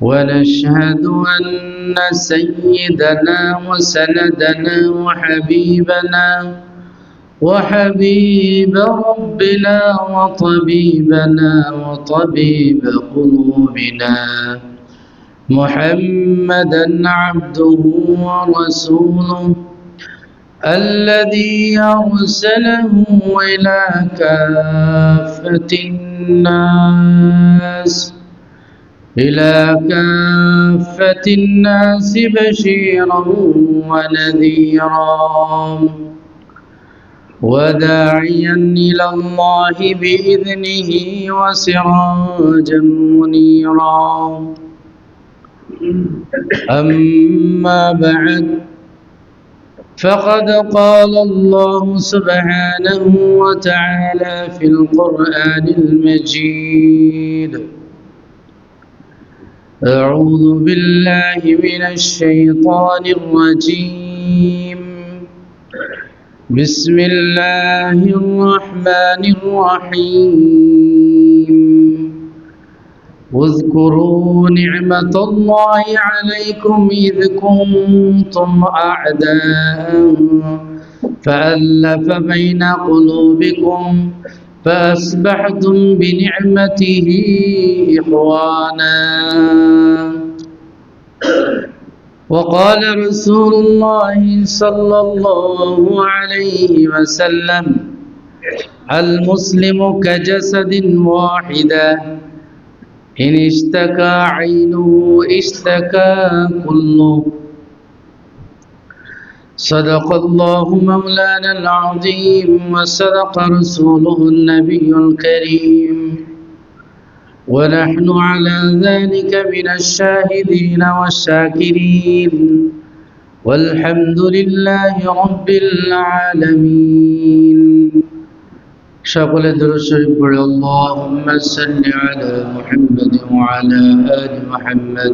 ونشهد أن سيدنا وسندنا وحبيبنا وحبيب ربنا وطبيبنا وطبيب قلوبنا محمدا عبده ورسوله الذي أرسله إلى كافة الناس إلى كافة الناس بشيرا ونذيرا وداعيا إلى الله بإذنه وسراجا منيرا. أما بعد فقد قال الله سبحانه وتعالى في القرآن المجيد أعوذ بالله من الشيطان الرجيم. بسم الله الرحمن الرحيم. واذكروا نعمة الله عليكم إذ كنتم أعداء فألف بين قلوبكم فأصبحتم بنعمته إخوانا. وقال رسول الله صلى الله عليه وسلم المسلم كجسد واحدة إن اشتكى عينه اشتكى كله. صدق الله مولانا العظيم وصدق رسوله النبي الكريم ونحن على ذلك من الشاهدين والشاكرين والحمد لله رب العالمين সকলে দরুদ শরীফ পড়ে আল্লাহুম্মা সাল্লি আলা মুহাম্মাদ ওয়া আলা আলি মুহাম্মাদ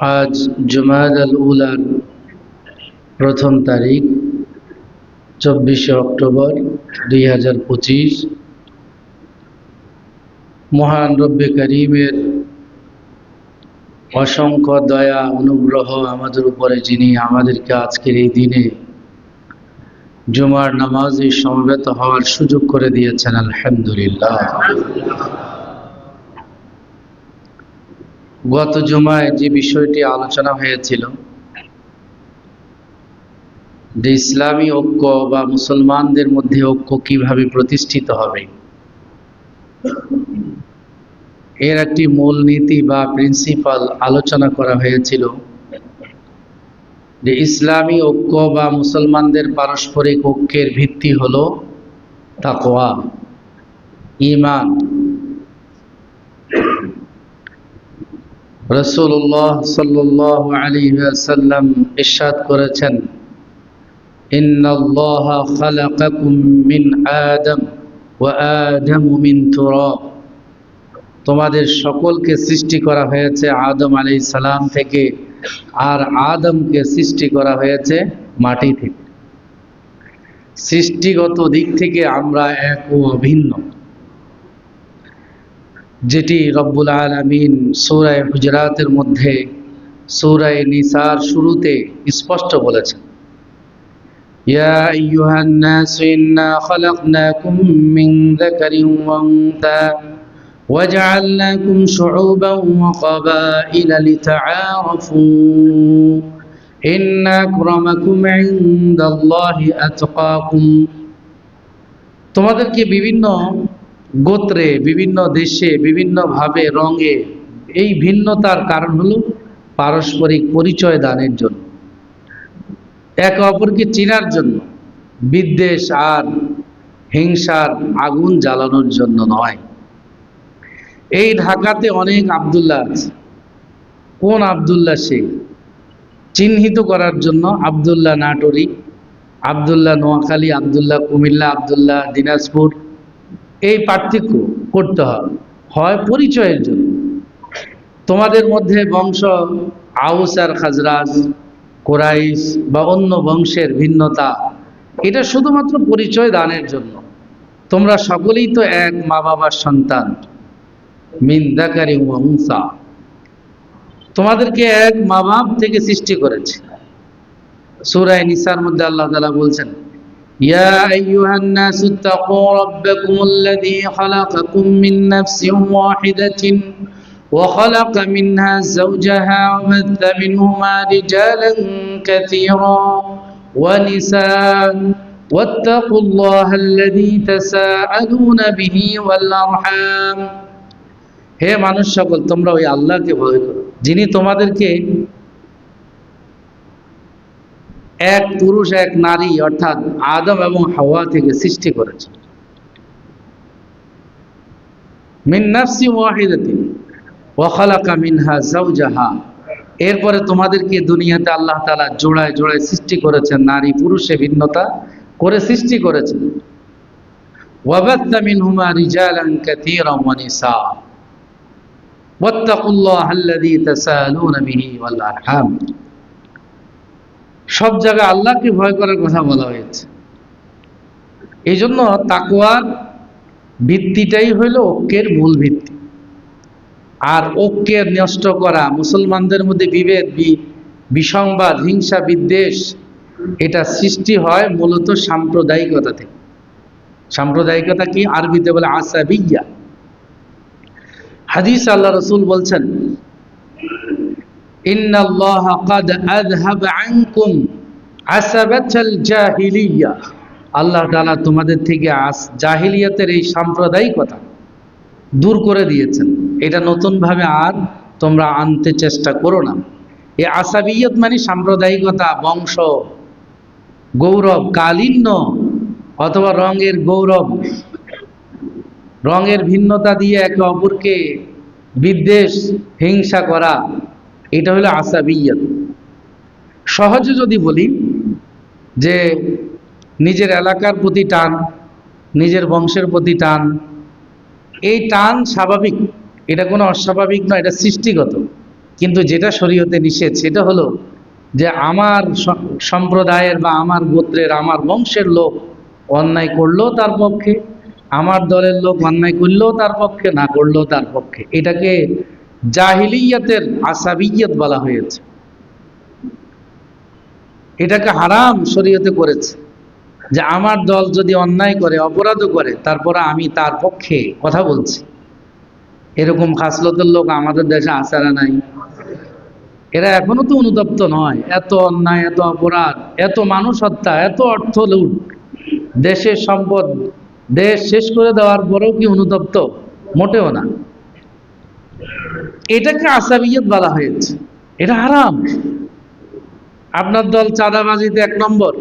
আজ জুমাদ আল উলার প্রথম তারিখ, চব্বিশে অক্টোবর দুই হাজার পঁচিশ। মহান রব্বে করিমের অসংখ্য দয়া, অনুগ্রহ আমাদের উপরে যিনি আমাদেরকে আজকের এই দিনে জুমার নামাজে সমবেত হওয়ার সুযোগ করে দিয়েছেন, আলহামদুলিল্লাহ। গত জুমায় যে বিষয়টি আলোচনা হয়েছিল, যে ইসলামী ঐক্য বা মুসলমানদের মধ্যে ঐক্য কীভাবে প্রতিষ্ঠিত হবে, এর একটি মূল নীতি বা প্রিন্সিপাল আলোচনা করা হয়েছিল যে ইসলামী ঐক্য বা মুসলমানদের পারস্পরিক ঐক্যের ভিত্তি হল তাকোয়া ইমান রসুল্লাহ সাল্লাহ আলী সাল্লাম ইসাদ করেছেন আদম তোমাদের সকলকে সৃষ্টি করা হয়েছে আদম আলী সালাম থেকে, আর আদমকে সৃষ্টি করা হয়েছে মাটি থেকে। সৃষ্টিগত দিক থেকে আমরা এক ও অভিন্ন। যেটি রব্বুল আলমিন সৌরায় গুজরাতের মধ্যে সৌরায় নিসার শুরুতে স্পষ্ট বলেছেন يا أيها الناس إنا خلقناكم من ذكر وأنثى وجعلناكم شعوبا وقبائل لتعارفوا إن أكرمكم عند الله أتقاكم তোমাদেরকে বিভিন্ন গোত্রে, বিভিন্ন দেশে, বিভিন্নভাবে রঙে। এই ভিন্নতার কারণ হলো পারস্পরিক পরিচয় দানের জন্য। একে অপরকে চিনার জন্য। বিদ্বেষ আর হিংসার আগুন জ্বালানোর জন্য নয়। এই ঢাকাতে অনেক আবদুল্লাহ আছে। কোন আবদুল্লাহ সে? চিহ্নিত করার জন্য আবদুল্লাহ নাটোরি, আবদুল্লাহ নোয়াখালী, আবদুল্লাহ কুমিল্লা, আবদুল্লাহ দিনাজপুর এই পার্থক্য করতে হয় হয় পরিচয়ের জন্য। তোমাদের মধ্যে বংশ, আউস আর খাজরাজ, কোরাইশ বা অন্য বংশের ভিন্নতা, এটা শুধুমাত্র পরিচয় দানের জন্য। তোমরা সকলেই তো এক মা বাবার সন্তান। মিন দাকারি ওয়া উনসা। তোমাদেরকে এক মা বাপ থেকে সৃষ্টি করেছে। সূরা নিসার মধ্যে আল্লাহ তালা বলছেন ইয়া আইয়ুহান নাসু তাকু রাব্বাকুমুল্লাযী খালাকাকুম মিন নাফসিন ওয়াহিদাতিন وخلق منها زوجها وبث منهما رجالا كثيرا ونساء واتقوا الله الذي تساءلون به والأرحام হে মানুষ সকল তোমরা ওই আল্লাহকে ভয় করো যিনি তোমাদেরকে এক পুরুষ, এক নারী, অর্থাৎ আদম এবং হাওয়া থেকে সৃষ্টি করেছে। মিন নাফসি ওয়াহিদাতিন ওয়াখালাকা মিনহা যাওজাহা। এরপরে তোমাদেরকে দুনিয়াতে আল্লাহ তাআলা জোড়ায় জোড়ায় সৃষ্টি করেছেন, নারী পুরুষে ভিন্নতা করে সৃষ্টি করেছেন। ওয়াবাত্তা মিনহুমা রিজালান কাতীরান ওয়া নিসা। ওয়াত্তাকুল্লাহ আল্লাযী তাসালুনা বিহি ওয়াল সব জায়গায় আল্লাহকে ভয় করার কথা বলা হয়েছে। এই জন্য তাকুয়ার ভিত্তিটাই হইল ঐক্যের মূল ভিত্তি। আর ঐক্যে নষ্ট করা, মুসলমানদের মধ্যে বিভেদ বিসংবাদ, হিংসা, বিদ্বেষ, এটা সৃষ্টি হয় মূলত সাম্প্রদায়িকতা থেকে। সাম্প্রদায়িকতা কি? আরবিতে বলে আসা আসাবিয়া। হাদিস আল্লাহ রসুল বলছেন إن الله قد أذهب عنكم عسبة الجاهلية আল্লাহ তাআলা তোমাদের থেকে আস জাহিলিয়াতের এই সাম্প্রদায়িকতা দূর করে দিয়েছেন এটা নতুনভাবে আর তোমরা আনতে চেষ্টা করো না এই আসাবিয়ত মানে সাম্প্রদায়িকতা বংশ গৌরব কালিন্য অথবা রঙের গৌরব রঙের ভিন্নতা দিয়ে একে অপরকে বিদ্বেষ হিংসা করা এটা হলো আসাবিয়ত। সহজে যদি বলি যে নিজের এলাকার প্রতি টান, নিজের বংশের প্রতি টান, এই টান স্বাভাবিক। এটা কোনো অস্বাভাবিক নয়, এটা সৃষ্টিগত। কিন্তু যেটা শরীয়তে নিষেধ, সেটা হলো যে আমার সম্প্রদায়ের বা আমার গোত্রের, আমার বংশের লোক অন্যায় করলেও তার পক্ষে, আমার দলের লোক অন্যায় করলেও তার পক্ষে, না করলেও তার পক্ষে। এটাকে জাহিলিয়াতের আসাবিয়ত বলা হয়েছে। এটাকে হারাম শরীয়তে করেছে। যে আমার দল যদি অন্যায় করে, অপরাধও করে, তারপরে আমি তার পক্ষে কথা বলছি। এরকম খাসলতের লোক আমাদের দেশে আসারা নাই। এরা এখনও তো অনুতপ্ত নয়। এত অন্যায়, এত অপরাধ, এত মানুষ হত্যা, এত অর্থ লুট। দেশের সম্পদ দেশ শেষ করে দেওয়ার পরেও কি অনুতপ্ত? মোটেও না। এটাকে আসাবিয়ত বলা হয়েছে। এটা হারাম। আপনার দল চাঁদাবাজিতে এক নম্বর।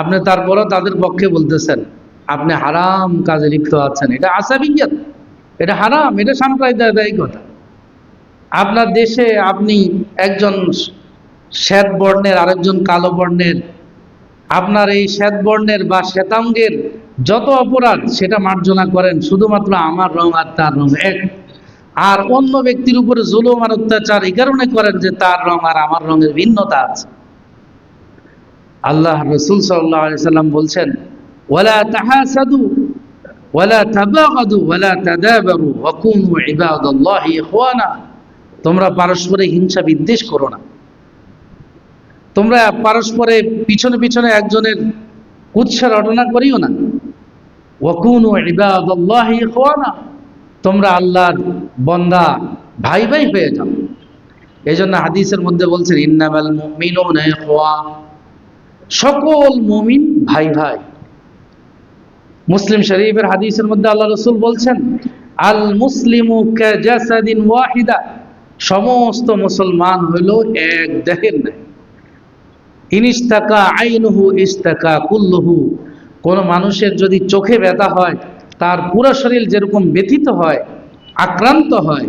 আপনি তারপরও তাদের পক্ষে বলতেছেন, আপনি হারাম কাজে লিপ্ত আছেন। এটা আসাবিয়ত এটা হারাম, এটা সাম্প্রদায়িকতা আপনার দেশে আপনি একজন শ্বেত বর্ণের, আরেকজন কালো বর্ণের, আপনার এই শ্বেত বর্ণের বা শ্বেতাঙ্গের যত অপরাধ, সেটা মার্জনা করেন শুধুমাত্র আমার রং আর তার রং এক। আর অন্য ব্যক্তির উপরে জুলুম আর অত্যাচার এই কারণে করেন যে তার রং আর আমার রঙের ভিন্নতা আছে। আল্লাহ রসুল সাল্লাহ সাল্লাম বলছেন, ওয়ালা তাহাসাদু, ওয়ালা তাবাগাদু, ওয়ালা তাদাবারু, ওয়া কুনু ইবাদাল্লাহি ইখওয়ানা। তোমরা পারস্পরিক হিংসা বিদ্বেষ করো না। তোমরা পারস্পরে পিছনে পিছনে একজনের কুৎসা রটনা করিও না। ওয়াকুনু ইবাদাল্লাহি ইখওয়ানা। তোমরা আল্লাহর বন্দা ভাই ভাই হয়ে যাও। এই জন্য হাদিসের মধ্যে বলছেন, ইন্নামাল মুমিনুনা সকল মুমিন ভাই ভাই মুসলিম শরীফের হাদিসের মধ্যে আল্লাহ রসুল বলছেন, আল মুসলিমু কাজাসাদিন ওয়াহিদা। সমস্ত মুসলমান হইল এক দেহের নাই। ইনিস্তাকা আইনহু ইস্তাকা কুল্লুহু। কোন মানুষের যদি চোখে ব্যথা হয় তার পুরো শরীর যেরকম ব্যথিত হয়, আক্রান্ত হয়,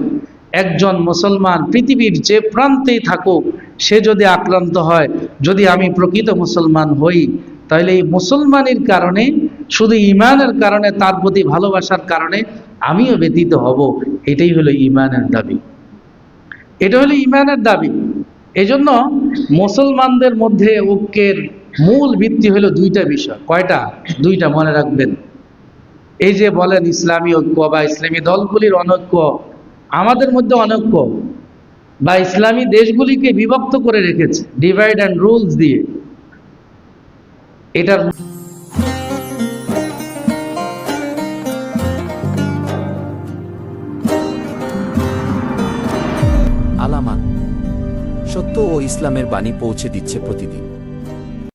একজন মুসলমান পৃথিবীর যে প্রান্তেই থাকুক, সে যদি আক্রান্ত হয়, যদি আমি প্রকৃত মুসলমান হই, তাহলে এই মুসলমানের কারণে, শুধু ইমানের কারণে, তার প্রতি ভালোবাসার কারণে আমিও ব্যতীত হব। এটাই হলো ইমানের দাবি। এটা হলো ইমানের দাবি। এজন্য মুসলমানদের মধ্যে ঐক্যের মূল ভিত্তি হলো দুইটা বিষয়, কয়টা? দুইটা মনে রাখবেন। এই যে বলেন ইসলামী ঐক্য বা ইসলামী দলগুলির অনৈক্য, আমাদের মধ্যে অনৈক্য বা ইসলামী দেশগুলিকে বিভক্ত করে রেখেছে ডিভাইড অ্যান্ড রুলস দিয়ে। এটার আলামান সত্য ও ইসলামের বাণী পৌঁছে দিচ্ছে প্রতিদিন।